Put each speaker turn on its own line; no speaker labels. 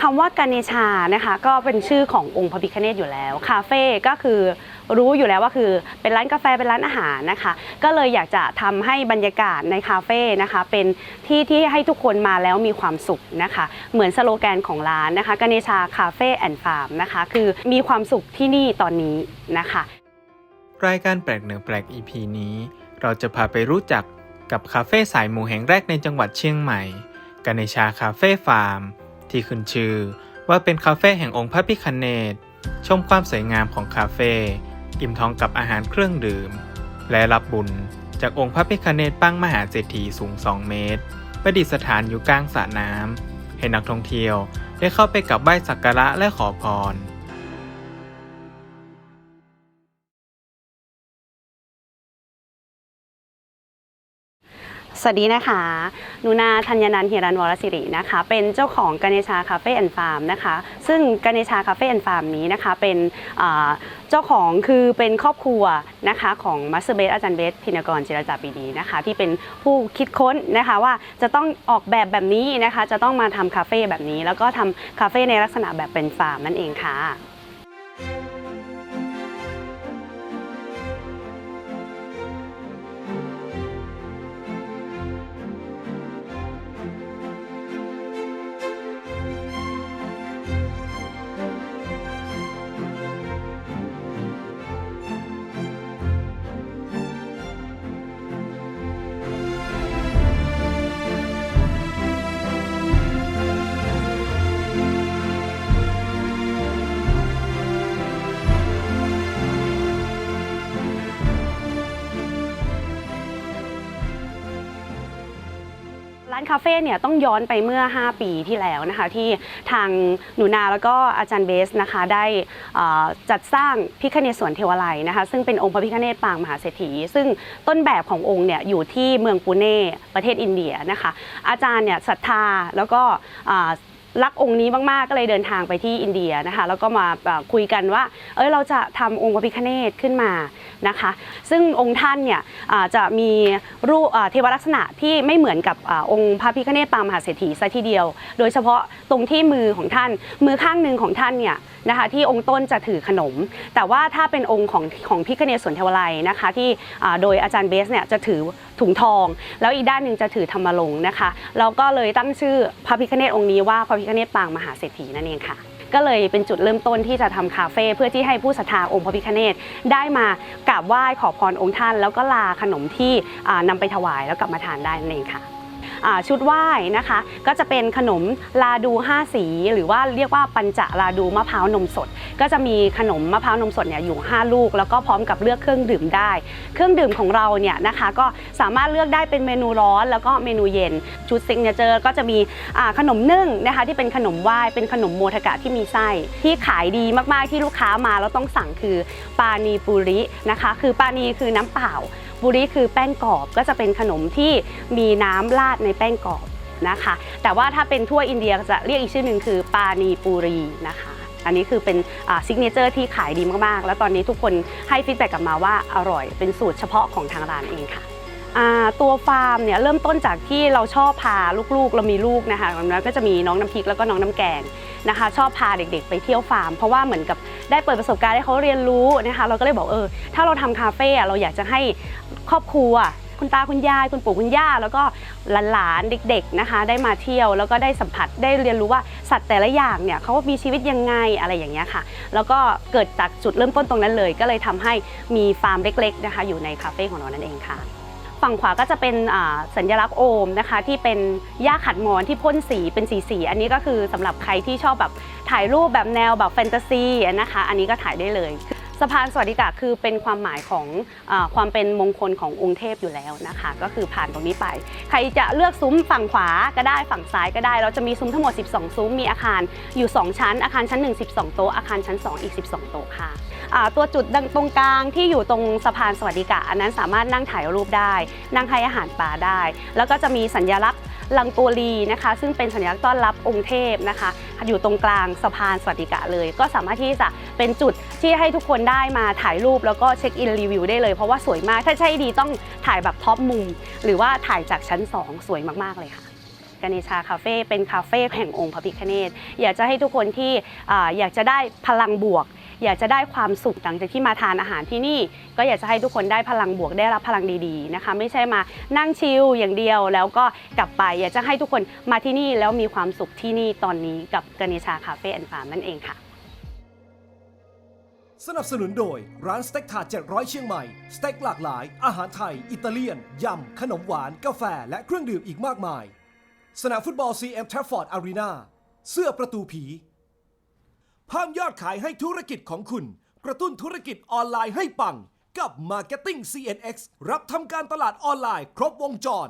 คำว่ากาเนชานะคะก็เป็นชื่อขององค์พระพิฆเนศอยู่แล้วคาเฟ่ก็คือรู้อยู่แล้วว่าคือเป็นร้านกาแฟเป็นร้านอาหารนะคะ ก็เลยอยากจะทำให้บรรยากาศในคาเฟ่นะคะเป็นที่ที่ให้ทุกคนมาแล้วมีความสุขนะคะ เหมือนสโลแกนของร้านนะคะกาเนชาคาเฟ่แอนด์ฟาร์มนะคะคือมีความสุขที่นี่ตอนนี้นะคะ
รายการแปลกเหนือแปลก EP นี้ เราจะพาไปรู้จักกับคาเฟ่สายหมูแห่งแรกในจังหวัดเชียงใหม่กาเนชาคาเฟ่ฟาร์ม ที่ขึ้นชื่อว่าเป็นคาเฟ่แห่งองค์พระพิคเนตชมความสวยงามของคาเฟ่อิ่มท้องกับอาหารเครื่องดื่ม และรับบุญจากองค์พระพิคเนตปั้งมหาเศรษฐีสูง 2 เมตร ประดิษฐานอยู่กลางสระน้ำให้นักท่องเที่ยวได้เข้าไปกับไหว้สักการะและขอพร
สวัสดีนะคะ นูนาธัญนันเฮรันวรศิรินะคะ เป็นเจ้าของกาเนชาคาเฟ่แอนฟาร์มนะคะ ซึ่งกาเนชาคาเฟ่แอนฟาร์มนี้นะคะ เป็นเจ้าของคือเป็นครอบครัวนะคะของมัสเตอร์เบสอาจารย์เบสพินกรจิรจาปีดีนะคะ ที่เป็นผู้คิดค้นนะคะว่าจะต้องออกแบบแบบนี้นะคะ จะต้องมาทำคาเฟ่แบบนี้ แล้วก็ทำคาเฟ่ในลักษณะแบบเป็นฟาร์มนั่นเองค่ะานคาเฟ่เนี่ยต้องย้อนไปเมื่อ 5 ปีที่แล้วนะคะที่ทางหนูนาแล้วก็อาจารย์เบสนะคะได้จัดสร้างพิคเนศสวนเทวไลนะคะซึ่งเป็นองค์พระพิคเนศปางมหาเศรษฐี ซึ่งต้นแบบขององค์เนี่ยอยู่ที่เมืองปูเน่ประเทศอินเดียนะคะอาจารย์เนี่ยศรัทธาแล้วก็ รักองค์นี้มากๆ ก็เลยเดินทางไปที่อินเดียนะคะ แล้วก็มาคุยกันว่า เอ้ยเราจะทำองค์พระพิฆเนศขึ้นมานะคะ ซึ่งองค์ท่านเนี่ยจะมีรูปเทวลักษณะที่ไม่เหมือนกับอองค์พระพิฆเนศปางมหาเศรษฐีซะทีเดียว โดยเฉพาะตรงที่มือของท่าน มือข้างหนึ่งของท่านเนี่ยนะคะที่องค์ต้นจะถือขนม แต่ว่าถ้าเป็นองค์ของของพิฆเนศสวนเทวไลนะคะที่โดยอาจารย์เบสเนี่ยจะถือ ถุงทอง แล้วอีกด้านหนึ่งจะถือธรรมลงค์นะคะเราก็เลยตั้งชื่อพระพิคเนตองค์นี้ว่าพระพิคเนตปางมหาเศรษฐีนั่นเองค่ะก็เลยเป็นจุดเริ่มต้นที่จะทำคาเฟ่เพื่อที่ให้ผู้ศรัทธาองค์พระพิฆเนศได้มากราบไหว้ขอพรองค์ท่าน แล้วก็ลาขนมที่นำนำไปถวายแล้วกลับมาทานได้นั่นเองค่ะ ชุดไหว้นะคะ ก็จะเป็นขนมลาดู 5 สี หรือว่าเรียกว่าปัญจลาดูมะพร้าวนมสด ก็จะมีขนมมะพร้าวนมสดเนี่ยอยู่ 5 ลูก แล้วก็พร้อมกับเลือกเครื่องดื่มได้ เครื่องดื่มของเราเนี่ยนะคะ ก็สามารถเลือกได้เป็นเมนูร้อน แล้วก็เมนูเย็น ชุดซิงเนเจอร์ก็จะมีขนมนึ่งนะคะ ที่เป็นขนมไหว้เป็นขนมโมทกะที่มีไส้ที่ขายดีมากๆที่ลูกค้ามาแล้วต้องสั่งคือปานีปุรินะคะ คือปานีคือน้ำเปล่า บุรีคือแป้งกรอบก็จะเป็นขนมที่มีน้ำราดในแป้งกรอบนะคะ แต่ว่าถ้าเป็นทั่วอินเดียจะเรียกอีกชื่อหนึ่งคือปานีปูรีนะคะ อันนี้คือเป็นซิกเนเจอร์ที่ขายดีมากๆ แล้วตอนนี้ทุกคนให้ฟีดแบ็กกลับมาว่าอร่อยเป็นสูตรเฉพาะของทางร้านเองค่ะตัวฟาร์มเนี่ยเริ่มต้นจากที่เราชอบพาลูกๆ เรามีลูกนะคะแล้วก็จะมีน้องน้ำพริกแล้วก็น้องน้ำแกงนะคะ ชอบพาเด็กๆ ไปเที่ยวฟาร์ม เพราะว่าเหมือนกับได้เปิดประสบการณ์ให้เขาเรียนรู้นะคะ เราก็เลยบอกเออถ้าเราทำคาเฟ่เราอยากจะให้ ครอบครัว คุณตาคุณยาย คุณปู่คุณย่า แล้วก็หลานๆเด็ก ๆนะคะ ได้มาเที่ยวแล้วก็ได้สัมผัสได้เรียนรู้ว่าสัตว์แต่ละอย่างเนี่ยเขามีชีวิตยังไงอะไรอย่างเงี้ยค่ะ แล้วก็เกิดจากจุดเริ่มต้นตรงนั้นเลย ก็เลยทำให้มีฟาร์มเล็ก ๆ นะคะ อยู่ในคาเฟ่ของเรานั่นเองค่ะฝั่งขวาก็จะเป็นสัญลักษณ์โอมนะคะที่เป็นหญ้าขัดมอนที่พ่นสีเป็นสีสีๆอันนี้ก็คือสำหรับใครที่ชอบแบบถ่ายรูปแบบแนวแบบแฟนตาซีนะคะ อันนี้ก็ถ่ายได้เลย สะพานสวัสดิกะคือเป็นความหมายของอความเป็นมงคลขององค์เทพอยู่แล้วนะคะ ก็คือผ่านตรงนี้ไป ใครจะเลือกซุ้มฝั่งขวาก็ได้ฝั่งซ้ายก็ได้ เราจะมีซุ้มทั้งหมด 12 ซุ้มมีอาคารอยู่ 2 ชั้น อาคารชั้น 1 12 โต๊ะอาคารชั้น 2 อีก 12 โต๊ะค่ะตัวจุดตรงกลางที่อยู่ตรงสะพานสวัสดิกะอันนั้นสามารถนั่งถ่ายรูปได้ นั่งให้อาหารปลาได้ แล้วก็จะมีสัญลักษณ์ลังโกลีนะคะ ซึ่งเป็นสัญลักษณ์ต้อนรับองค์เทพนะคะ อยู่ตรงกลางสะพานสวัสดิกะเลย ก็สามารถที่จะเป็นจุดที่ให้ทุกคนได้มาถ่ายรูปแล้วก็เช็คอินรีวิวได้เลยเพราะว่าสวยมากถ้าใช่ดีต้องถ่ายแบบท็อปมุม หรือว่าถ่ายจากชั้น 2 สวยมากๆเลยค่ะกเนชาคาเฟ่เป็นคาเฟ่แห่งองค์พระพิฆเนศอยากจะให้ทุกคนที่อ่าอยากจะได้พลังบวก อยากจะได้ความสุขหลังจากที่มาทานอาหารที่นี่ ก็อยากจะให้ทุกคนได้พลังบวกได้รับพลังดีๆนะคะ ไม่ใช่มานั่งชิลอย่างเดียวแล้วก็กลับไป อยากจะให้ทุกคนมาที่นี่แล้วมีความสุขที่นี่ตอนนี้กับกเนชาคาเฟ่แอนด์ฟาร์มนั่นเองค่ะ
สนับสนุนโดย ร้านสเต็กถาด700 เชียงใหม่ สเต็กหลากหลาย อาหารไทย อิตาเลียน ยำ ขนมหวาน กาแฟ และเครื่องดื่มอีกมากมาย สนามฟุตบอล CM Trafford Arena เสื้อประตูผีเพิ่มยอดขายให้ธุรกิจของคุณ กระตุ้นธุรกิจออนไลน์ให้ปัง กับ Marketing CNX รับทำการตลาดออนไลน์ ครบวงจร